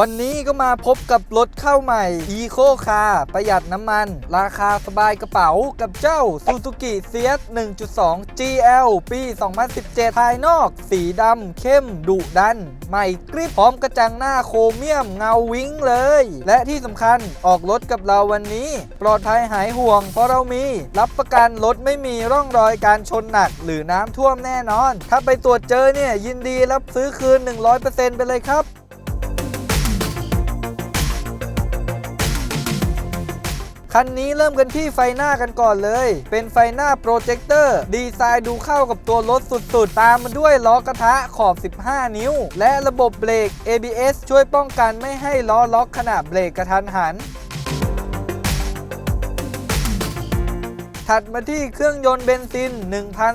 วันนี้ก็มาพบกับรถเข้าใหม่ Eco Car ประหยัดน้ำมัน ราคาสบายกระเป๋ากับเจ้า Suzuki Ciaz 1.2 GL ปี 2017 ภายนอกสีดำเข้มดุดัน ใหม่กริบพร้อมกระจังหน้าโครเมียมเงาวิ้งเลย และที่สำคัญออกรถกับเราวันนี้ ปลอดภัยหายห่วง เพราะเรามี รับประกันรถไม่มีร่องรอยการชนหนัก หรือน้ำท่วมแน่นอน ถ้าไปตรวจเจอเนี่ยยินดีรับซื้อคืน 100%ไปเลยครับ คันนี้เริ่มกันที่ไฟหน้ากันก่อนเลย เป็นไฟหน้าโปรเจคเตอร์ดีไซน์ดูเข้ากับตัวรถสุดๆ ตามมาด้วยล้อกระทะขอบ 15 นิ้ว และระบบเบรก ABS ช่วยป้องกันไม่ให้ล้อล็อกขณะเบรกกระทันหันถัดมาที่เครื่องยนต์เบนซิน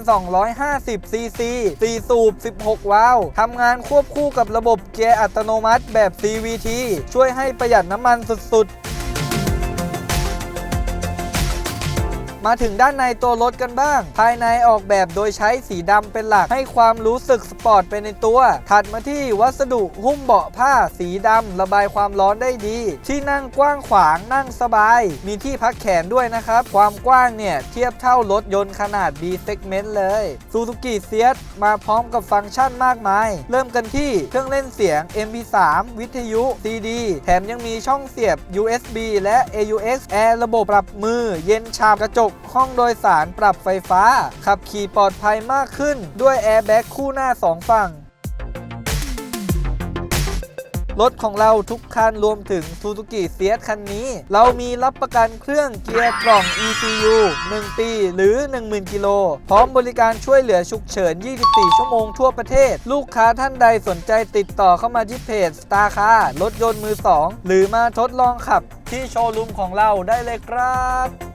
1,250 ซีซี 4 สูบ 16 วาล์วทำงานควบคู่กับระบบเกียร์อัตโนมัติแบบ CVT ช่วยให้ประหยัดน้ำมันสุดๆ มาถึงด้านในตัวรถกันบ้าง ภายในออกแบบโดยใช้สีดำเป็นหลัก ให้ความรู้สึกสปอร์ตไปในตัว ถัดมาที่วัสดุหุ้มเบาะผ้าสีดำระบายความร้อนได้ดี ที่นั่งกว้างขวางนั่งสบาย มีที่พักแขนด้วยนะครับ ความกว้างเนี่ย เทียบเท่ารถยนต์ขนาด B segment เลย Suzuki s i a มาพร้อมกับฟังก์ชันมากมาย เริ่มกันที่เครื่องเล่นเสียง MP3 วิทยุ CD แถมยังมีช่องเสียบ USB และ AUX แอร์ระบบปรับมือเย็นชามกระจกห้องโดยสารปรับไฟฟ้า ขับขี่ปลอดภัยมากขึ้น ด้วยแอร์แบ็กคู่หน้า 2 ฝั่ง รถของเราทุกคันรวมถึง Suzuki s i a คันนี้ เรามีรับประกันเครื่องเกียร์กล่อง ECU 1 ปีหรือ 10,000 กิโล พร้อมบริการช่วยเหลือฉุกเฉิน 24 ชั่วโมงทั่วประเทศ ลูกค้าท่านใดสนใจติดต่อเข้ามาที่เพจ Star Car รถยนต์มือ 2 หรือมาทดลองขับที่โชว์รูมของเราได้เลยครับ